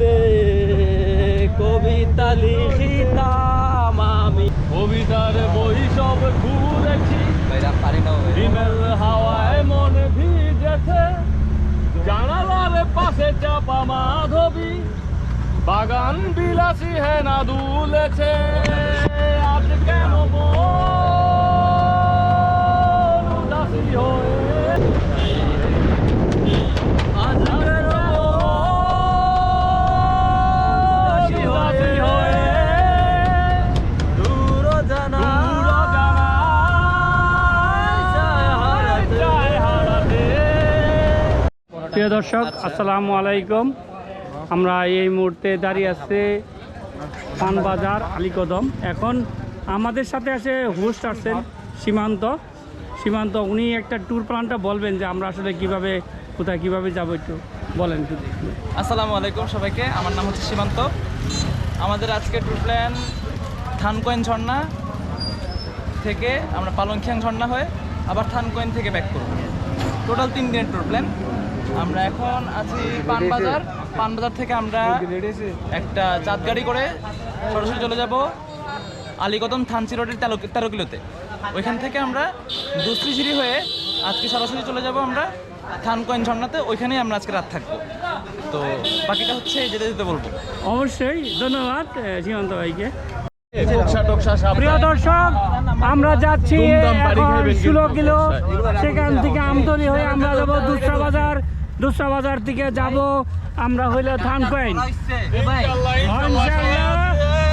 মধ্যে কবিতা লিখিতাম আমি। কবিতার বই সব খুলেছি হিমেল হাওয়ায় মন ভিজেছে। জানালার পাশে চাপা মাধবী। বাগান বিলাসী হ্যাঁ না দুলেছে। আজ কেন মন উদাসী হয়ে প্রিয় দর্শক আসসালামু আলাইকুম। আমরা এই মুহূর্তে দাঁড়িয়ে আছে পানবাজার আলীকদম। এখন আমাদের সাথে আছে হোস্ট আসছেন সীমান্ত। সীমান্ত উনি একটা ট্যুর প্ল্যানটা বলবেন যে আমরা আসলে কীভাবে কোথায় কীভাবে যাব একটু বলেন আসসালামু আলাইকুম সবাইকে আমার নাম হচ্ছে সীমান্ত। আমাদের আজকে ট্যুর প্ল্যান থানকোয়েন ঝর্ণা থেকে আমরা পালংখিয়াং ঝর্ণা হয়ে আবার থানকোয়েন থেকে ব্যাক করব। টোটাল তিন দিনের ট্যুর প্ল্যান আমরা এখন আছি পানবাজার। পানবাজার থেকে আমরা একটা চাঁদ গাড়ি করে সরাসরি চলে যাব আলীকদম থানচি রোডের তেরো তেরো কিলোতে। ওইখান থেকে আমরা দুশ্রীঝিরি হয়ে আজকে সরাসরি চলে যাব আমরা থানকোয়েন ঝর্ণাতে। ওইখানেই আমরা আজকে রাত থাকব। তো বাকিটা হচ্ছে যেতে যেতে বলব। অবশ্যই ধন্যবাদ সীমান্ত ভাইকে। টকসা টকসা প্রিয় দর্শক আমরা যাচ্ছি ষোলো কিলো। সেখান থেকে আমতলি হয়ে আমরা যাব দুসরা বাজার। দুসরা বাজার থেকে যাব। আমরা হইল ধান কয়েন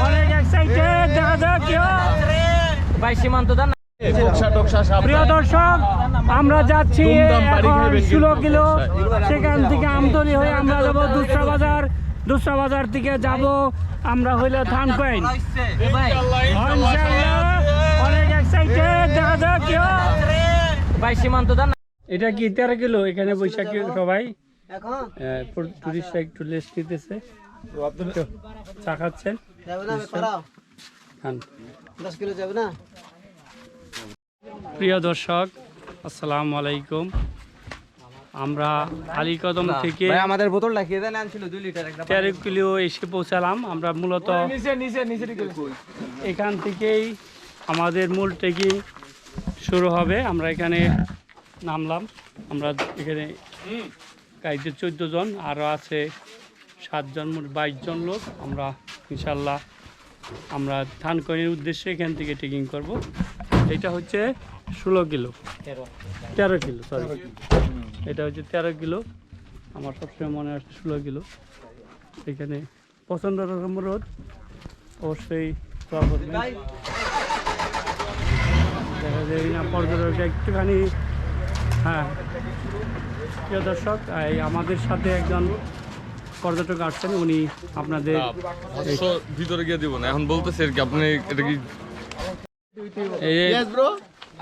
অনেক এক্সাইটেড দেখা যাক কেউ ভাই সীমান্ত দান টকসা টকসা প্রিয় দর্শক আমরা যাচ্ছি ষোলো কিলো। সেখান থেকে আমতলি হয়ে আমরা যাব দুসরা বাজার দুসরা বাজার থেকে যাব। আমরা হইল ধান কয়েন অনেক এক্সাইটেড দেখা যাক কেউ ভাই সীমান্ত দান এটা কি তেরো কিলো? এখানে বৈশাখী সবাই টুরিস্টরা একটু লেস্ট নিতেছে। চা খাচ্ছেন। খান। দশ কিলো যাবে না? প্রিয় দর্শক আসসালামু আলাইকুম। আমরা আলীকদম থেকে আমাদের বোতল রাখিয়ে দেন আনছিল দুই লিটার একটা তেরো কিলো এসে পৌঁছালাম। আমরা মূলত নিচে নিচে নিচে এখান থেকেই আমাদের মূল ট্রেকিং শুরু হবে। আমরা এখানে নামলাম। আমরা এখানে গাইতে চোদ্দ জন আরও আছে সাতজন মোট বাইশ জন লোক। আমরা ইনশাল্লাহ আমরা ধান ধানকনের উদ্দেশ্যে এখান থেকে ট্রেকিং করব। এটা হচ্ছে ষোলো কিলো। তেরো। কিলো সরি এটা হচ্ছে তেরো কিলো। আমার সবসময় মনে আছে ষোলো কিলো। এখানে প্রচণ্ড রকম রোদ। অবশ্যই দেখা যায় না পর্যটক একটুখানি হ্যাঁ। প্রিয় দর্শক এই আমাদের সাথে একজন পর্যটক আসছেন। উনি আপনাদের ভিতরে গিয়ে দিব না। এখন বলতেছে আর কি আপনি এটা কি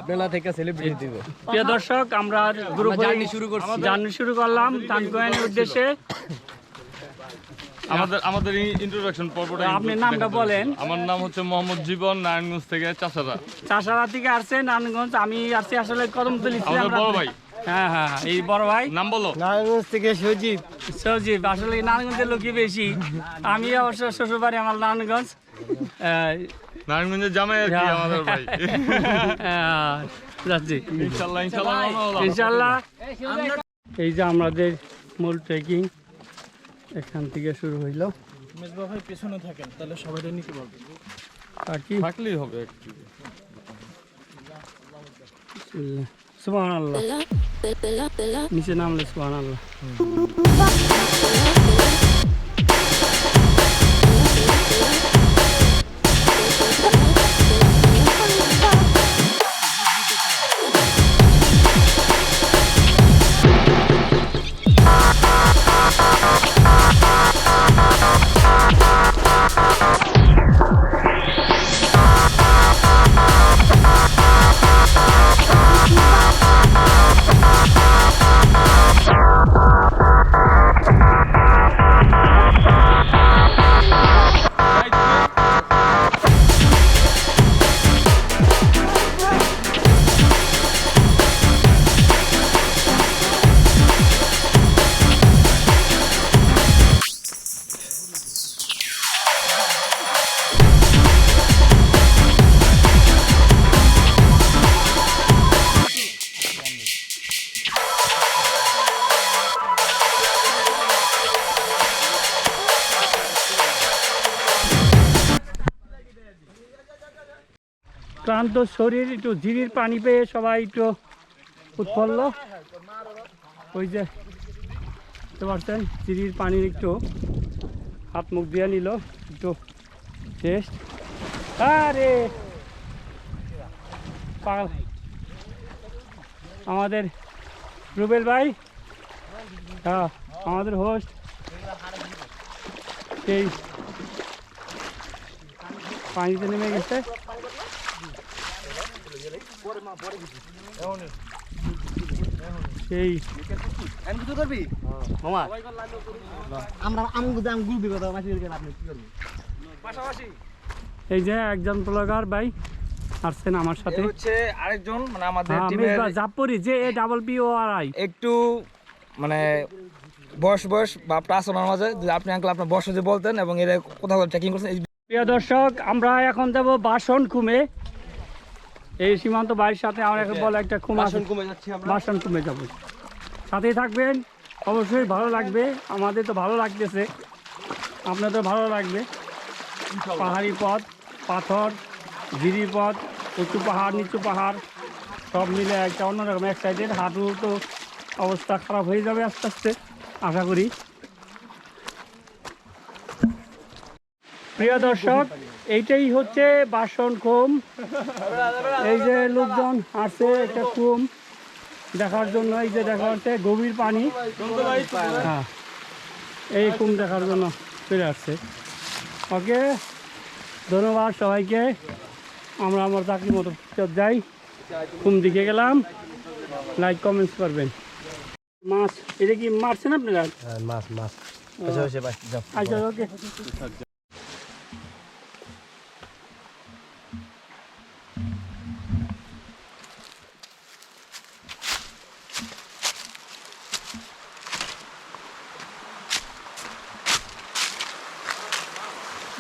আপনারা থেকে সেলিব্রিটি দিব। প্রিয় দর্শক আমরা গ্রুপ জার্নি শুরু করছি। জার্নি শুরু করলাম। তানকোয়েনের উদ্দেশ্যে। আমাদের আমাদের ইন্ট্রোডাকশন পর্বটা আপনি নামটা বলেন। আমার নাম হচ্ছে মোহাম্মদ জীবন নারায়ণগঞ্জ থেকে চাষারা। চাষারা থেকে আসছে নারায়ণগঞ্জ। আমি আসছি আসলে কদমতলি ছিলাম আমাদের বড় ভাই। হ্যাঁ হ্যাঁ এই বড় ভাই। নাম বলো। নারায়ণগঞ্জ থেকে সজীব। সজীব আসলে নারায়ণগঞ্জের লোকই বেশি। আমি অবশ্য শ্বশুর বাড়ি আমার নারায়ণগঞ্জ। আহ, নারায়ণগঞ্জের জামাই আর কি আমাদের ভাই। যাচ্ছি। ইনশাল্লাহ ইনশাল্লাহ ইনশাল্লাহ। এই যে আমাদের মূল ট্রেকিং এখান থেকে শুরু হইল। ভাই পেছনে থাকেন তাহলে সবাই নিতে পারবে থাকি থাকলেই হবে সুবাহ আল্লাহ নিচে নামলে সুবাহ ক্লান্ত শরীর, একটু ঝিরির পানি পেয়ে সবাই একটু উৎফুল্ল। ওই যে বুঝতে পারছেন ঝিরির পানির একটু হাত মুখ দিয়ে নিল, একটু টেস্ট আরে! আমাদের রুবেল ভাই? হ্যাঁ আমাদের হোস্ট সেই পানিতে নেমে গেছে। সেই মামা। আমরা আমি বুঝি আমি কথা মাছি আপনি কি এই যে একজন ব্লগার ভাই আসছেন আমার সাথে। হচ্ছে আরেকজন মানে আমাদের হ্যাঁ টিমের জাপরি যে A double P O R I একটু মানে বয়স বয়স বা আপনার আচরণের মাঝে যদি আপনি আঙ্কেল আপনার বয়স যে বলতেন এবং এর কোথাও ট্রেকিং করছেন প্রিয় দর্শক আমরা এখন যাব বাসন কুমে এই সীমান্ত বাড়ির সাথে আমার এখন বলে একটা আছে। কমে যাচ্ছি বাসন কুমে যাব। সাথেই থাকবেন। অবশ্যই ভালো লাগবে। আমাদের তো ভালো লাগতেছে। আপনাদের ভালো লাগবে। পাহাড়ি পথ পাথর ঝিরি পথ উঁচু পাহাড় নিচু পাহাড় সব মিলে একটা অন্যরকম এক্সাইটেড হাঁটু তো অবস্থা খারাপ হয়ে যাবে আস্তে আস্তে আশা করি। প্রিয় দর্শক এইটাই হচ্ছে বাসন কুম। এই যে লোকজন আসছে একটা কুম দেখার জন্য এই যে দেখা যাচ্ছে গভীর পানি। হ্যাঁ এই কুম দেখার জন্য চলে আসছে। ওকে ধন্যবাদ সবাইকে। আমরা আমার চাকরি মতো যাই কুম দিকে গেলাম লাইক কমেন্টস করবেন। মাছ এটা কি মারছেন আপনারা? মাছ মাছ। আচ্ছা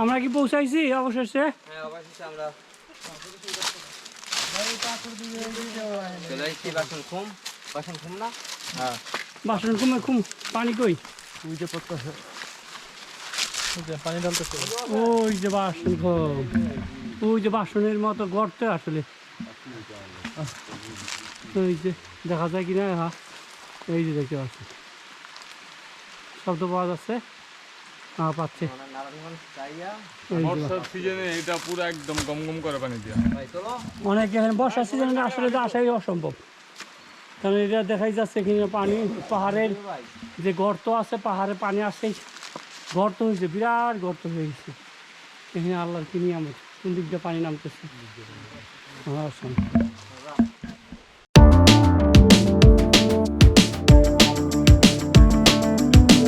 আমরা কি পৌঁছাইছি অবশেষে? বাসন খুম বাসন খুম না? বাসন কমে খুব পানি কই? পানি ঢালতেছে। ওই যে বাসন খুব ওই যে বাসনের মতো গর্ত আসলে। ওই যে দেখা যায় কিনা হ্যাঁ। এই যে দেখতে পাচ্ছি। শব্দ পাওয়া যাচ্ছে। হ্যাঁ পাচ্ছে। বর্ষার সিজনে এটা পুরো একদম গম গম করে পানি অনেক এখানে বর্ষার সিজনে আসলে তো আসাই অসম্ভব। কারণ এটা দেখাই যাচ্ছে এখানে পানি পাহাড়ের যে গর্ত আছে পাহাড়ে পানি আসছে গর্ত হয়েছে বিরাট গর্ত হয়ে গেছে। এখানে আল্লাহর কি নিয়ামত? কোন দিক দিয়ে পানি নামতেছে? হ্যাঁ